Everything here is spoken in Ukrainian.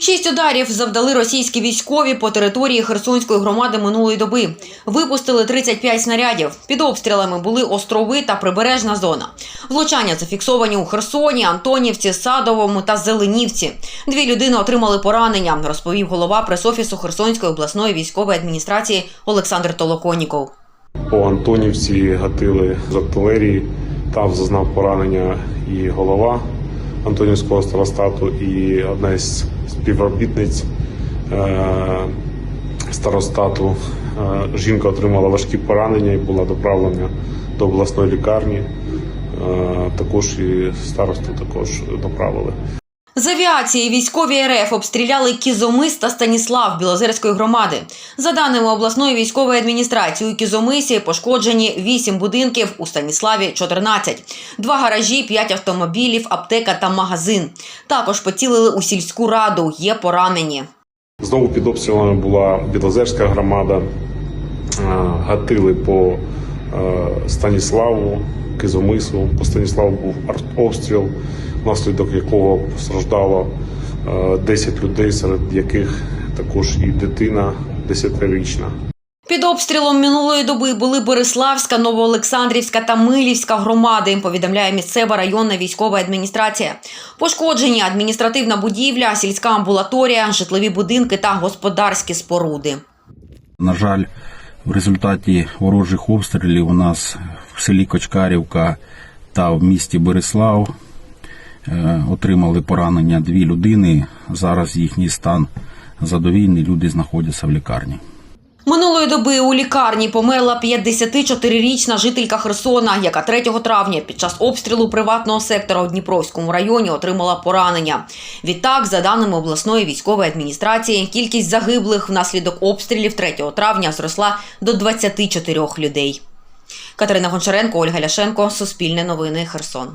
Шість ударів завдали російські військові по території Херсонської громади минулої доби. Випустили 35 снарядів. Під обстрілами були острови та прибережна зона. Влучання зафіксовані у Херсоні, Антонівці, Садовому та Зеленівці. Дві людини отримали поранення, розповів голова пресофісу Херсонської обласної військової адміністрації Олександр Толоконіков. По Антонівці гатили з артилерії. Там зазнав поранення і голова Антонівського старостату, і одна із співробітниць е, старостату. Е, жінка отримала важкі поранення і була доправлена до обласної лікарні. Е, також і старосту також доправили. З авіації військові РФ обстріляли Кізомис та Станіслав Білозерської громади. За даними обласної військової адміністрації, у Кізомисі пошкоджені 8 будинків, у Станіславі 14, два гаражі, 5 автомобілів, аптека та магазин. Також поцілили у сільську раду. Є поранені. Знову під обстрілами була Білозерська громада. Е, Гатили по Станіславу, Кизомису. По Станіславу був артобстріл, внаслідок якого постраждало е, 10 людей, серед яких також і дитина 10-річна. Під обстрілом минулої доби були Бориславська, Новоолександрівська та Милівська громади, повідомляє місцева районна військова адміністрація. Пошкоджені адміністративна будівля, сільська амбулаторія, житлові будинки та господарські споруди. На жаль, в результаті ворожих обстрілів у нас в селі Кочкарівка та в місті Береслав е, отримали поранення дві людини. Зараз їхній стан задовільний. Люди знаходяться в лікарні. Минулої доби у лікарні померла 54-річна жителька Херсона, яка 3 травня під час обстрілу приватного сектора у Дніпровському районі отримала поранення. Відтак, за даними обласної військової адміністрації, кількість загиблих внаслідок обстрілів 3 травня зросла до 24 людей. Катерина Гончаренко, Ольга Ляшенко, Суспільне новини, Херсон.